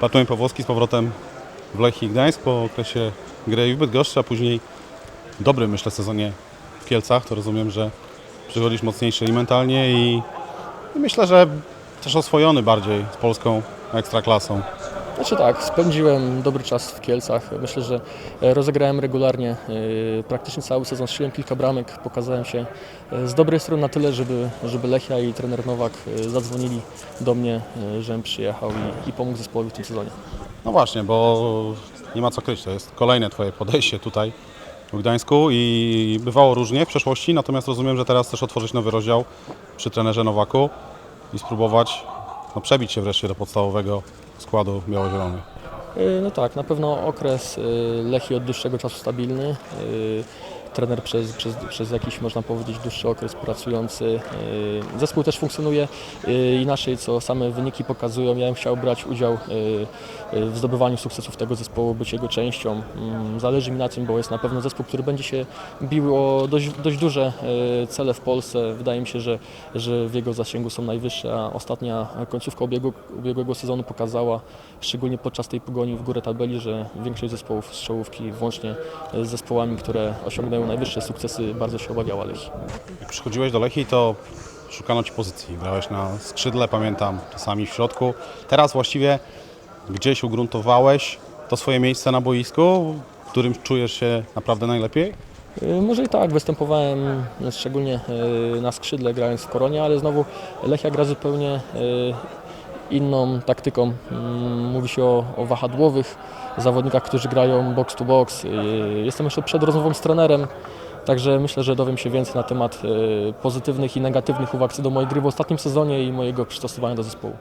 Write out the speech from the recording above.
Bartłomiej Pawłowski z powrotem w Lechii Gdańsk po okresie gry w Bydgoszczy, a później dobrym, myślę, sezonie w Kielcach. To rozumiem, że przychodzisz mocniejszy i mentalnie i myślę, że też oswojony bardziej z polską ekstraklasą. Znaczy tak, spędziłem dobry czas w Kielcach. Myślę, że e, rozegrałem regularnie e, praktycznie cały sezon, strzeliłem kilka bramek, pokazałem się e, z dobrej strony na tyle, żeby, żeby Lechia i trener Nowak zadzwonili do mnie, żebym przyjechał i, i pomógł zespołowi w tym sezonie. No właśnie, bo nie ma co kryć, to jest kolejne Twoje podejście tutaj w Gdańsku i bywało różnie w przeszłości, natomiast rozumiem, że teraz chcesz otworzyć nowy rozdział przy trenerze Nowaku i spróbować no, przebić się wreszcie do podstawowego składu biało-zielonych. E, No tak, na pewno okres e, Lechii od dłuższego czasu stabilny. Trener przez, przez, przez jakiś, można powiedzieć, dłuższy okres pracujący. E, Zespół też funkcjonuje e, inaczej, co same wyniki pokazują. Ja bym chciał brać udział e, w zdobywaniu sukcesów tego zespołu, być jego częścią. Mm, Zależy mi na tym, bo jest na pewno zespół, który będzie się bił o dość, dość duże cele w Polsce. Wydaje mi się, że, że w jego zasięgu są najwyższe, a ostatnia końcówka ubiegu, ubiegłego sezonu pokazała, szczególnie podczas tej pogoni w górę tabeli, że większość zespołów z czołówki, włącznie z zespołami, które osiągnęły najwyższe sukcesy, bardzo się obawiała Lechii. Jak przychodziłeś do Lechii, to szukano Ci pozycji. Grałeś na skrzydle, pamiętam, czasami w środku. Teraz właściwie gdzieś ugruntowałeś to swoje miejsce na boisku, w którym czujesz się naprawdę najlepiej? Y, Może i tak, występowałem y, szczególnie y, na skrzydle grając w Koronie, ale znowu Lechia gra zupełnie inną taktyką. Mm, Mówi się o, o wahadłowych zawodnikach, którzy grają box to box. Y, Jestem jeszcze przed rozmową z trenerem, także myślę, że dowiem się więcej na temat y, pozytywnych i negatywnych uwag co do mojej gry w ostatnim sezonie i mojego przystosowania do zespołu.